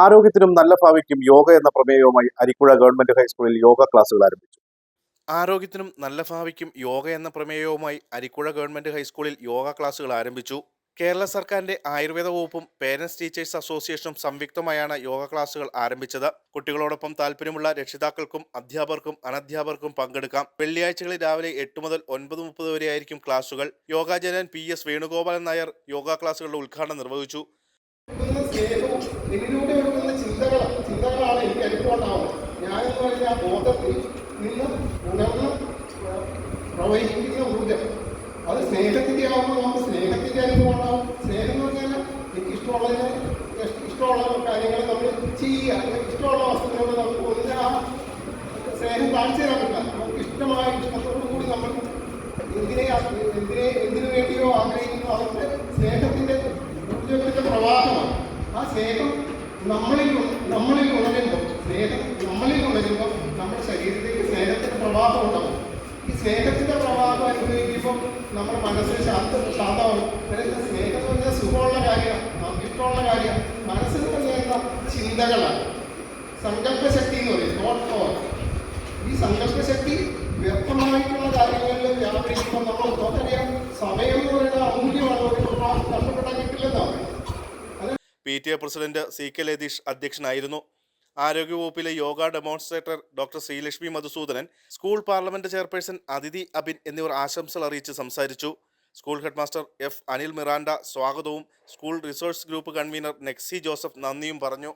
ആരോഗ്യത്തിനും നല്ല ഭാവിക്കും യോഗ എന്ന പ്രമേയവുമായി അരിക്കുഴ ഗവൺമെന്റ് ഹൈസ്കൂളിൽ യോഗ ക്ലാസുകൾ ആരംഭിച്ചു. ആരോഗ്യത്തിനും നല്ല ഭാവിക്കും യോഗ എന്ന പ്രമേയവുമായി അരിക്കുഴ ഗവൺമെന്റ് ഹൈസ്കൂളിൽ യോഗ ക്ലാസുകൾ ആരംഭിച്ചു. കേരള സർക്കാരിന്റെ ആയുർവേദ വകുപ്പും പേരൻസ് ടീച്ചേഴ്സ് അസോസിയേഷനും സംയുക്തമായാണ് യോഗ ക്ലാസുകൾ ആരംഭിച്ചത്. കുട്ടികളോടൊപ്പം താല്പര്യമുള്ള രക്ഷിതാക്കൾക്കും അധ്യാപകർക്കും അനധ്യാപകർക്കും പങ്കെടുക്കാം. വെള്ളിയാഴ്ചകളിൽ രാവിലെ എട്ട് മുതൽ ഒൻപത് മുപ്പത് വരെയായിരിക്കും ക്ലാസുകൾ യോഗാചാര്യൻ പി എസ് വേണുഗോപാലൻ നായർ യോഗ ക്ലാസുകളുടെ ഉദ്ഘാടനം നിർവഹിച്ചു. സ്നേഹവും എന്നിലൂടെ കൊടുക്കുന്ന ചിന്തകൾ ചിന്തകളാണ് എനിക്ക് അനുഭവമുണ്ടാവുന്നത്. ഞാനെന്ന് പറഞ്ഞ ആ ബോധത്തിൽ നിന്ന് ഉണർന്ന് പ്രവഹിക്കുന്ന ഊർജം അത് സ്നേഹത്തിന്റെ ആവുമ്പോൾ നമുക്ക് സ്നേഹത്തിന്റെ അനുഭവം ഉണ്ടാവും. സ്നേഹം എന്ന് പറഞ്ഞാൽ എനിക്ക് ഇഷ്ടമുള്ളതിന് ഇഷ്ടമുള്ള കാര്യങ്ങൾ നമ്മൾ ചെയ്യുക ഇഷ്ടമുള്ള വസ്തുക്കളോട് നമുക്ക് ഒന്നിന് ആ സ്നേഹം കാണിച്ചു തരാൻ പറ്റില്ല. നമുക്ക് ഇഷ്ടമായ ഇഷ്ടത്തോടു കൂടി നമ്മൾ എന്തിനെ എന്തിനെ വേണ്ടിയോ ആഗ്രഹിക്കുന്നു സ്നേഹം നമ്മളിൽ നമ്മളിൽ ഉണരുമ്പോൾ സ്നേഹം നമ്മളിൽ ഉണരുമ്പോൾ നമ്മുടെ ശരീരത്തിലേക്ക് സ്നേഹത്തിന്റെ പ്രവാഹം ഉണ്ടാവും ഈ സ്നേഹത്തിന്റെ പ്രവാഹം അനുഭവിക്കുമ്പോൾ നമ്മുടെ മനസ്സിൽ ശാന്ത ശാന്തമാണ് അതായത് സ്നേഹം എന്ന് പറഞ്ഞാൽ സുഖമുള്ള കാര്യമാണ് നമുക്ക് ഇഷ്ടമുള്ള കാര്യമാണ്. മനസ്സിൽ ചിന്തകളാണ്. സങ്കല്പശക്തി എന്ന് പറയും. ഈ സങ്കല്പശക്തി P T A president C K Latheesh അധ്യക്ഷനായിരുന്നു. ആരോഗ്യവകുപ്പിലെ yoga demonstrator doctor Sreelakshmi Madhusoodanan school parliament chairperson Athidhi Abin എന്നിവർ ആശംസകൾ അറിയിച്ച് സംസാരിച്ചു. School headmaster F Anil Miranda സ്വാഗതവും school resource group convener Nexy Joseph നന്ദിയും പറഞ്ഞു.